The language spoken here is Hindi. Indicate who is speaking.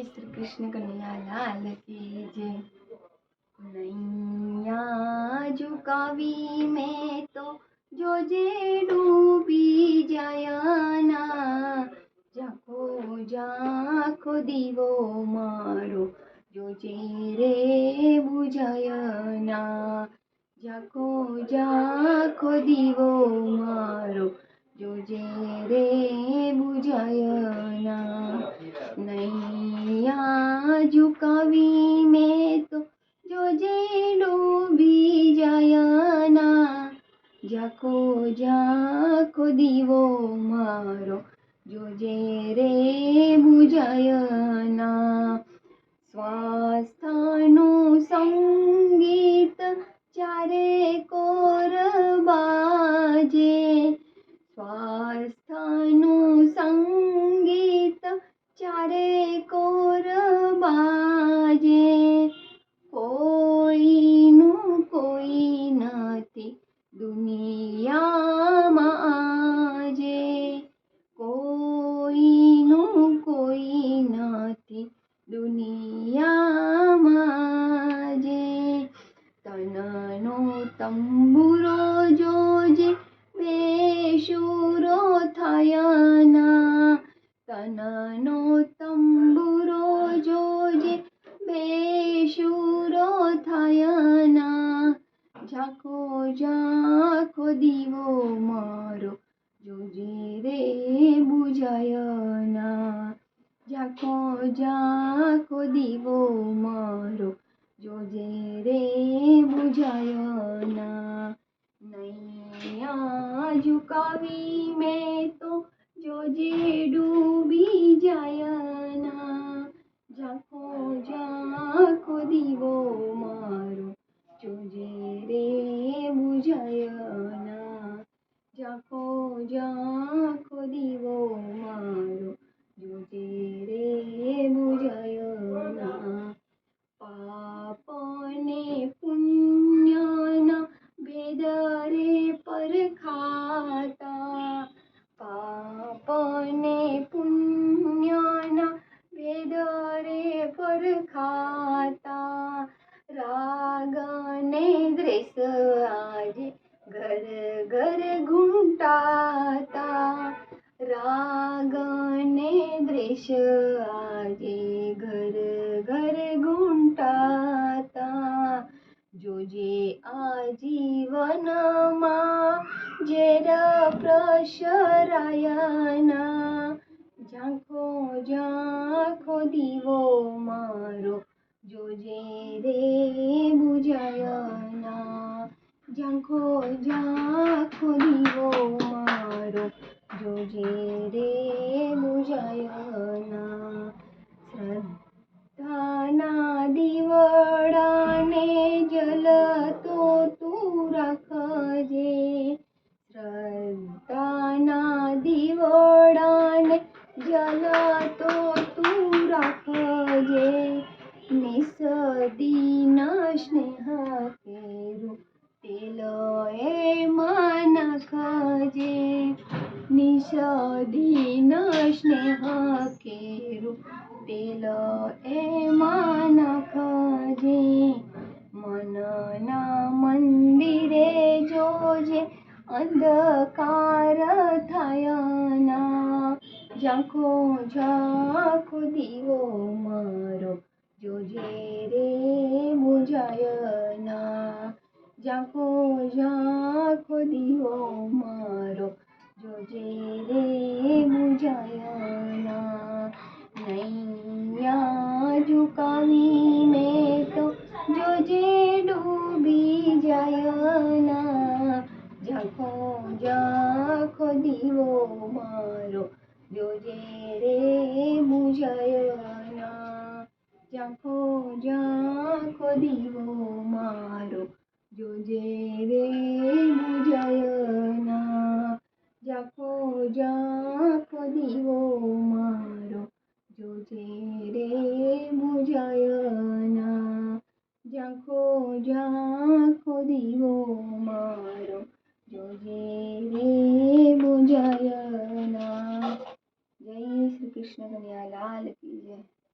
Speaker 1: श्री कृष्ण कन्हैया लाल की जय। नैया झुकावी में तो जो जे डूबी जायाना जाको जाको दीवो मारो, जो जे रे बुझायाना जाको जाको दीवो मारो, जो जे रे बुझायाना नहीं झुकावी मैं तो जो जेडो भी जाया जाको जाको दीवो मारो, जो जेरे रे बुझाया ना स्वास्थ्य દુનિયામાં આજે તનનો તંબુરો જોજે બેશુરો થયાના તનનો તંબુરો જોજે બેશુરો થયાના ઝાખો ઝાખો દીવો મારો જોજે રે બુજાયના ઝાખો ઝાખો દીવો મારો જોજે રે બુજાયના નૈયા ઝુકાવી મેં તો જોજે ડૂબી જાયના ઝાખો ઝાખો દીવો ठाकुर खाता। रागाने दृश आज घर घर घूमटाता राग ने दृश आज घर घर घूमटाता जो जे आजीवन मा, जेरा प्रशरायना દીવો મારો જોજે રે બુજાયના ઝાંખો ઝાંખો દીવો મારો જોજે રે બુજાયના શ્રદ્ધાના દીવડાને જલતો તું રાખજે શ્રદ્ધાના દીવડાને જલતો નિસદીના સ્નેહ કેરું, તેલ એ મન ખજે. નિષદીના સ્નેહ કેરું, તેલ એ મન ખજે. મનના મંદિરે જોજે, અંધકાર થયાના. ઝાંખો ઝાંખો દીવો મારો तुझे रे मुझायना जाको जाको दियो मारो तुझे रे मुझायना नैया झुकावी में तो जोजे डूबी जायना जाको जाको दियो मारो जोजे रे मुझायना যখো যখো দিন